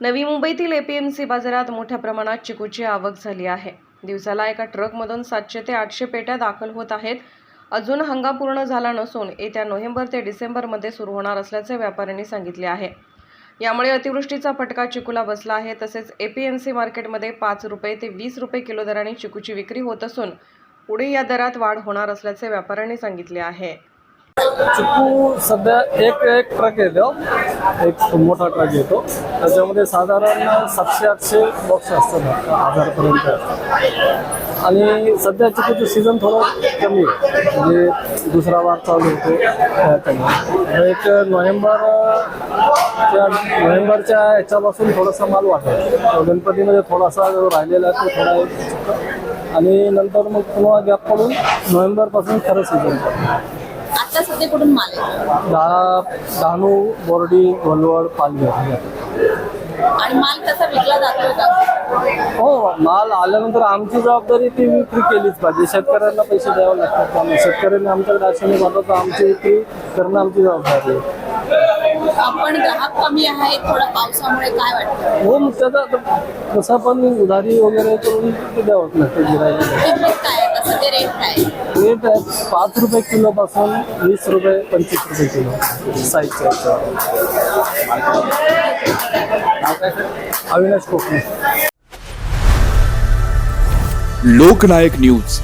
नवी मुंबईतील एपीएमसी बाजारात मोठ्या प्रमाणात चिकूची आवक झाली आहे. दिवसाला एका ट्रकमधून सातशे ते आठशे पेट्या दाखल होत आहेत. अजून हंगाम पूर्ण झाला नसून येत्या नोव्हेंबर ते डिसेंबरमध्ये सुरू होणार असल्याचे व्यापाऱ्यांनी सांगितले आहे. यामुळे अतिवृष्टीचा फटका चिकूला बसला आहे. तसेच एपीएमसी मार्केटमध्ये पाच रुपये ते वीस रुपये किलो दराने चिकूची विक्री होत असून पुढे या दरात वाढ होणार असल्याचे व्यापाऱ्यांनी सांगितले आहे. चिकू सध्या एक एक ट्रक येतो एक मोठा ट्रक येतो त्याच्यामध्ये साधारण सातशे आठशे बॉक्स असतात हजारपर्यंत आणि सध्या चिकूचं सीझन थोडं कमी आहे. म्हणजे दुसरा वार चालू होतो. त्याच्यामुळे. एक नोव्हेंबर त्या नोव्हेंबरच्या ह्याच्यापासून थोडासा माल वाटेल गणपतीमध्ये थोडासा जो राहिलेला आहे तो थोडा एक आणि नंतर मग पुन्हा गॅप पडून नोव्हेंबरपासून खरं सीझन आता सध्या कुठून माल आहे? दहा डहाणू बोर्डी गोलवड पालघर. आणि माल कसा विकला जातो का हो माल आल्यानंतर आमची जबाबदारी ती विक्री केलीच पाहिजे. शेतकऱ्यांना पैसे द्यावे लागतात त्यामुळे. शेतकऱ्यांनी आमच्याकडे पाठवलं तर आमची विक्री करणं आमची जबाबदारी आहे. आपण ग्राहक कमी आहे थोडा पावसामुळे काय वाटतं? हो मग त्याचा आता कसं पण उधारी वगैरे करून ते द्यावंच लागतं गिरायला काय? रेट है? रेट आहे पाच रुपये किलोपासून वीस रुपये पंचवीस रुपये किलो साईजच्या अविनाश कोकणे लोकनायक न्यूज़